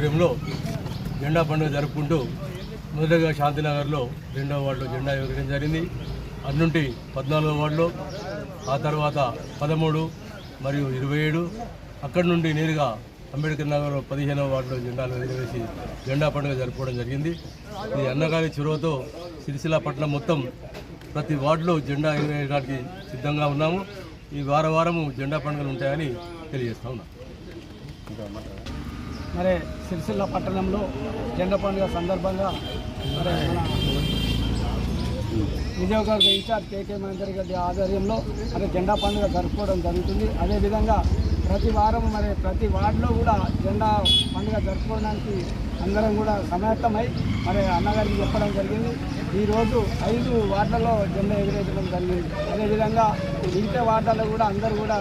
ఆధ్వర్యంలో జెండా పండుగ జరుపుకుంటూ మొదటగా శాంతినగర్లో రెండవ వార్డులో జెండా ఎగరడం జరిగింది. అన్నుంటి పద్నాలుగో వార్డులో ఆ తర్వాత పదమూడు మరియు ఇరవై ఏడు అక్కడి నుండి నేరుగా అంబేద్కర్ నగర్ పదిహేనవ వార్డులో జెండాలు ఎగరవేసి జెండా పండుగ జరుపుకోవడం జరిగింది. ఈ అన్నగారి చొరవతో సిరిసిల్ల పట్టణం మొత్తం ప్రతి వార్డులో జెండా ఎగరేయడానికి సిద్ధంగా ఉన్నాము. ఈ వారం వారము జెండా పండుగలు ఉంటాయని తెలియజేస్తా ఉన్నాం. మరి సిరిసిల్ల పట్టణంలో జెండా పండుగ సందర్భంగా మరి మన నియోజకవర్గ ఇన్ఛార్జ్ కేకే మహేందర్ రెడ్డి ఆధ్వర్యంలో మరి జెండా పండుగ జరుపుకోవడం జరుగుతుంది. అదేవిధంగా ప్రతి వారం మరి ప్రతి వార్డులో కూడా జెండా పండుగ జరుపుకోవడానికి అందరం కూడా సమాయత్తమై మరి అన్నగారికి చెప్పడం జరిగింది. ఈరోజు ఐదు వార్డులలో జెండా ఎగిరేయడం జరిగింది. అదేవిధంగా మిగతా వార్డులలో కూడా అందరూ కూడా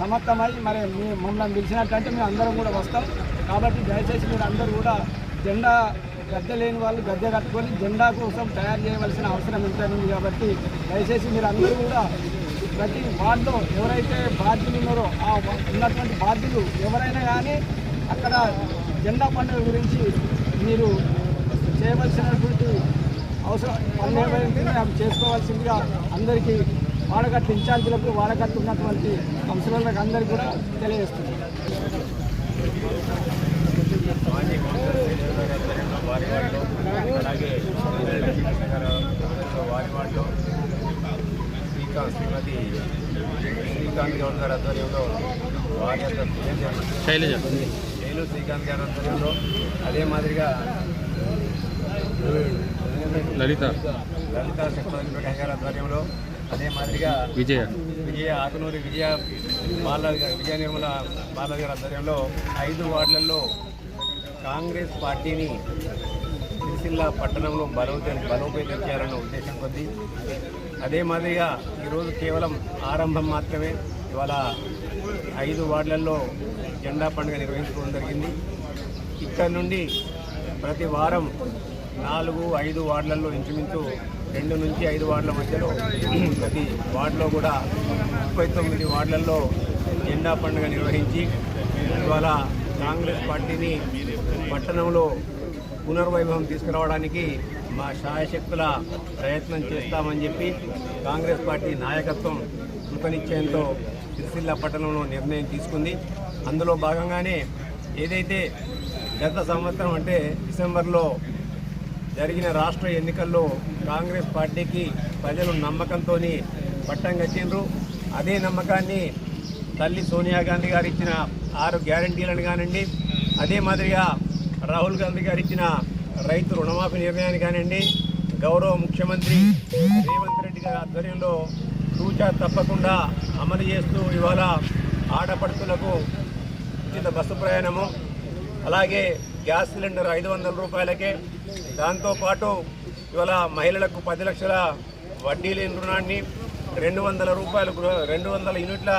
సమర్థమై మరి మీ మమ్మల్ని పిలిచినట్టంటే మేము అందరం కూడా వస్తాం. కాబట్టి దయచేసి మీరు అందరూ కూడా జెండా గద్దె లేని వాళ్ళు గద్దె కట్టుకొని జెండా కోసం తయారు చేయవలసిన అవసరం ఎంతైనా కాబట్టి దయచేసి మీరు అందరూ కూడా ప్రతి వార్డులో ఎవరైతే బాధ్యులు ఉన్నారో ఆ ఉన్నటువంటి బాధ్యులు ఎవరైనా కానీ అక్కడ జెండా పండుగ గురించి మీరు చేయవలసినటువంటి అవసరం పనులు ఏవైతే అవి చేసుకోవాల్సిందిగా అందరికీ వాడగట్టు ఇన్ఛార్జీలకు వాడగట్టు ఉన్నటువంటి కౌన్సిలర్లకు అందరికీ కూడా తెలియజేస్తుంది మాజీ కౌన్సిలర్ వారి వార్డులో అలాగే వారి వార్డులో శ్రీకాంత్ శ్రీమతి శ్రీకాంత్ గౌడ్ గారి ఆధ్వర్యంలో వారి శైలజ. శైలు శ్రీకాంత్ గారి ఆధ్వర్యంలో అదే మాదిరిగా లలిత. లలిత శక్తి గారి ఆధ్వర్యంలో అదే మాదిరిగా విజయ. విజయ ఆకునూరి విజయ గారు విజయ నిర్మల బాలరాజు గారి ఆధ్వర్యంలో ఐదు వార్డులలో కాంగ్రెస్ పార్టీని సిరిసిల్ల పట్టణంలో బలోపేత బలోపేతం చేయాలన్న ఉద్దేశం కొద్దీ అదే మాదిరిగా ఈరోజు కేవలం ఆరంభం మాత్రమే. ఇవాళ ఐదు వార్డులలో జెండా పండుగ నిర్వహించుకోవడం జరిగింది. ఇక్కడ నుండి ప్రతి వారం నాలుగు ఐదు వార్డులలో ఇంచుమించు రెండు నుంచి ఐదు వార్డుల మధ్యలో ప్రతి వార్డులో కూడా ముప్పై తొమ్మిది వార్డులలో జెండా పండుగ నిర్వహించి ఇవాళ కాంగ్రెస్ పార్టీని పట్టణంలో పునర్వైభవం తీసుకురావడానికి మా శాయశక్తుల ప్రయత్నం చేస్తామని చెప్పి కాంగ్రెస్ పార్టీ నాయకత్వం కృతనిశ్చయంతో సిరిసిల్ల పట్టణంలో నిర్ణయం తీసుకుంది. అందులో భాగంగానే ఏదైతే గత సంవత్సరం అంటే డిసెంబర్లో జరిగిన రాష్ట్ర ఎన్నికల్లో కాంగ్రెస్ పార్టీకి ప్రజలు నమ్మకంతో పట్టం కట్టిండ్రు. అదే నమ్మకాన్ని తల్లి సోనియా గాంధీ గారు ఇచ్చిన ఆరు గ్యారంటీలను కానివ్వండి అదే మాదిరిగా రాహుల్ గాంధీ గారు ఇచ్చిన రైతు రుణమాఫీ నిర్ణయాన్ని కానివ్వండి గౌరవ ముఖ్యమంత్రి రేవంత్ రెడ్డి గారి ఆధ్వర్యంలో సూచా తప్పకుండా అమలు చేస్తూ ఇవాళ ఆడపడుతులకు ఉచిత బస్సు ప్రయాణము అలాగే గ్యాస్ సిలిండర్ ఐదు వందల రూపాయలకే. దాంతోపాటు ఇవాళ మహిళలకు పది లక్షల వడ్డీ లేని రుణాన్ని రెండు వందల రూపాయలు రెండు వందల యూనిట్ల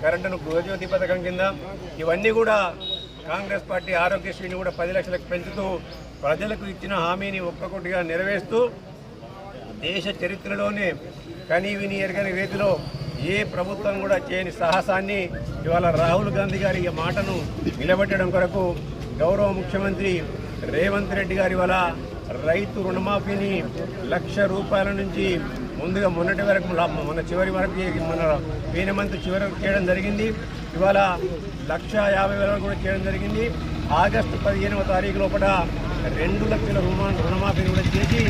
కరెంటును గృహజ్యోతి పథకం కింద ఇవన్నీ కూడా కాంగ్రెస్ పార్టీ ఆరోగ్యశ్రీని కూడా పది లక్షలకు పెంచుతూ ప్రజలకు ఇచ్చిన హామీని ఒక్కొక్కటిగా నెరవేరుస్తూ దేశ చరిత్రలోనే కనీ విని ఎరగని రీతిలో ఏ ప్రభుత్వం కూడా చేయని సాహసాన్ని ఇవాళ రాహుల్ గాంధీ గారి ఈ మాటను నిలబెట్టడం కొరకు గౌరవ ముఖ్యమంత్రి రేవంత్ రెడ్డి గారి వల్ల రైతు రుణమాఫీని లక్ష రూపాయల నుంచి ముందుగా మొన్నటి వరకు లా- మొన్న చివరి వరకు మన పోయిన మంత్ చివరి వరకు చేయడం జరిగింది. ఇవాళ లక్ష యాభై వేల వరకు కూడా చేయడం జరిగింది. ఆగస్టు పదిహేనవ తారీఖు లోపల రెండు లక్షల రుణ రుణమాఫీని కూడా చేసి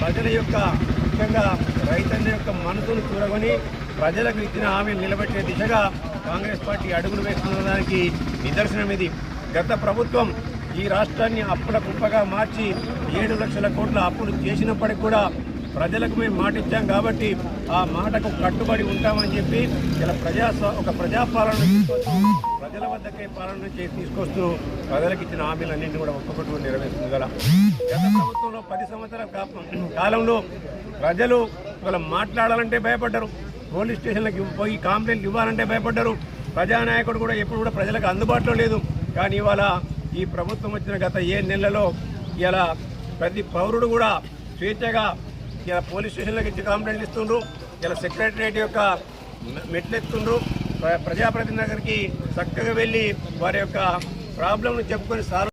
ప్రజల యొక్క ముఖ్యంగా రైతన్న యొక్క మనసును చూరగొని ప్రజలకు ఇచ్చిన హామీలు నిలబెట్టే దిశగా కాంగ్రెస్ పార్టీ అడుగులు వేస్తున్న దానికి నిదర్శనం ఇది గత ప్రభుత్వం ఈ రాష్ట్రాన్ని అప్పుల కుప్పగా మార్చి ఏడు లక్షల కోట్ల అప్పులు చేసినప్పటికి కూడా ప్రజలకు మేము మాట ఇచ్చాం కాబట్టి ఆ మాటకు కట్టుబడి ఉంటామని చెప్పి ఇలా ప్రజా ఒక ప్రజాపాలన ప్రజల వద్దకే పాలన చేసి తీసుకొస్తూ ప్రజలకు ఇచ్చిన హామీలన్నింటినీ కూడా ఒక్కొక్కటి నెరవేరుస్తుంది గల గత ప్రభుత్వంలో పది సంవత్సరాల కాలంలో ప్రజలు ఇవాళ మాట్లాడాలంటే భయపడ్డారు. పోలీస్ స్టేషన్లకు పోయి కంప్లైంట్లు ఇవ్వాలంటే భయపడ్డారు. ప్రజానాయకుడు కూడా ఎప్పుడు కూడా ప్రజలకు అందుబాటులో లేదు. కానీ ఇవాళ ఈ ప్రభుత్వం వచ్చిన గత ఏ నెలలో ఇలా ప్రతి పౌరుడు కూడా స్వేచ్ఛగా ఇలా పోలీస్ స్టేషన్లకు ఇచ్చి కంప్లైంట్ ఇస్తుండ్రు ఇలా సెక్రటరియట్ యొక్క మెట్లెత్తుండ్రు ప్రజాప్రతినిధి దగ్గరికి చక్కగా వెళ్ళి వారి యొక్క ప్రాబ్లంను చెప్పుకొని సార్